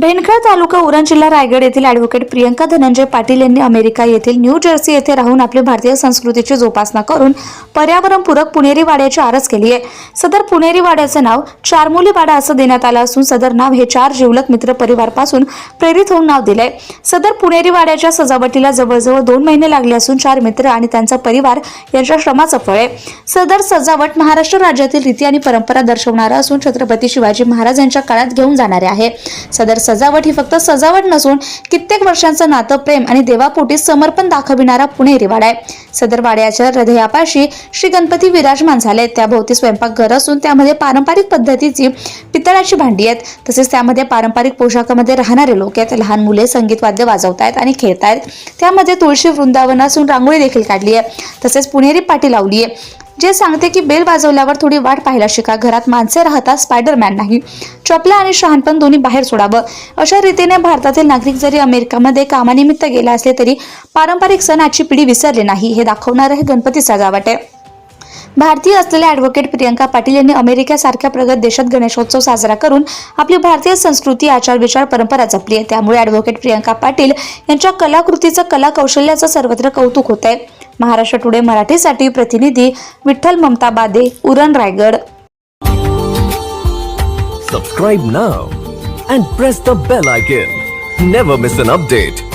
भेंडखळ तालुका उरण जिल्हा रायगड येथील ॲडव्होकेट प्रियंका धनंजय पाटील यांनी अमेरिका येथील न्यू जर्सी येथे राहून आपली भारतीय संस्कृतीची जोपासना करून पर्यावरणपूरक पुणेरी वाड्याची आरस केली आहे. सदर पुणेरी वाड्याचं नाव चारमुली वाडा असं देण्यात आलं असून सदर नाव हे चार जिवलक मित्र परिवारपासून प्रेरित होऊन नाव दिलंय. सदर पुणेरी वाड्याच्या सजावटीला जवळजवळ दोन महिने लागले असून चार मित्र आणि त्यांचा परिवार यांच्या श्रमाचं फळ आहे. सदर सजावट महाराष्ट्र राज्यातील रीती आणि परंपरा दर्शवणारा असून छत्रपती शिवाजी महाराज यांच्या काळात घेऊन जाणारे आहे. सदर सजावट ही फक्त सजावट नसून कित्येक वर्षांचं नातं प्रेम आणि देवापोटी समर्पण दाखविणारा पुणेरी वाडा आहे. सदर वाड्याच्या हृदयापाशी श्री गणपती विराजमान झाले. त्याभोवती स्वयंपाकघर असून त्यामध्ये पारंपरिक पद्धतीची पितळाची भांडी आहेत. तसेच त्यामध्ये पारंपरिक पोशाखामध्ये राहणारे लोक आहेत. लहान मुले संगीत वाद्य वाजवत आहेत आणि खेळतायत. त्यामध्ये तुळशी वृंदावन असून रांगोळी देखील काढली आहे. तसेच पुणेरी पाटी लावली आहे. जे सांगते की बेल वाजवल्यावर थोडी वाट पाहायला शिका. घरात माणसे राहतात स्पायडरमॅन नाही. चपला आणि शहाणपण दोन्ही बाहेर सोडावं. अशा रीतीने भारतातील नागरिक जरी अमेरिकामध्ये कामानिमित्त गेला असले तरी पारंपरिक सण आजची पिढी विसरली नाही. हे दाखवणारं हे गणपती सजावट आहे. भारतीय असलेल्या ॲडव्होकेट प्रियंका पाटील यांनी अमेरिकेसारख्या प्रगत देशात गणेशोत्सव साजरा करून आपली भारतीय संस्कृती आचार विचार परंपरा जपली आहे. त्यामुळे ॲडव्होकेट प्रियंका पाटील यांच्या कलाकृतीचं कला कौशल्याचं सर्वत्र कौतुक होत आहे. महाराष्ट्र टुडे मराठीसाठी प्रतिनिधी Vitthal Mamata Bade Uran Raigad. Subscribe now and press the bell icon never miss an update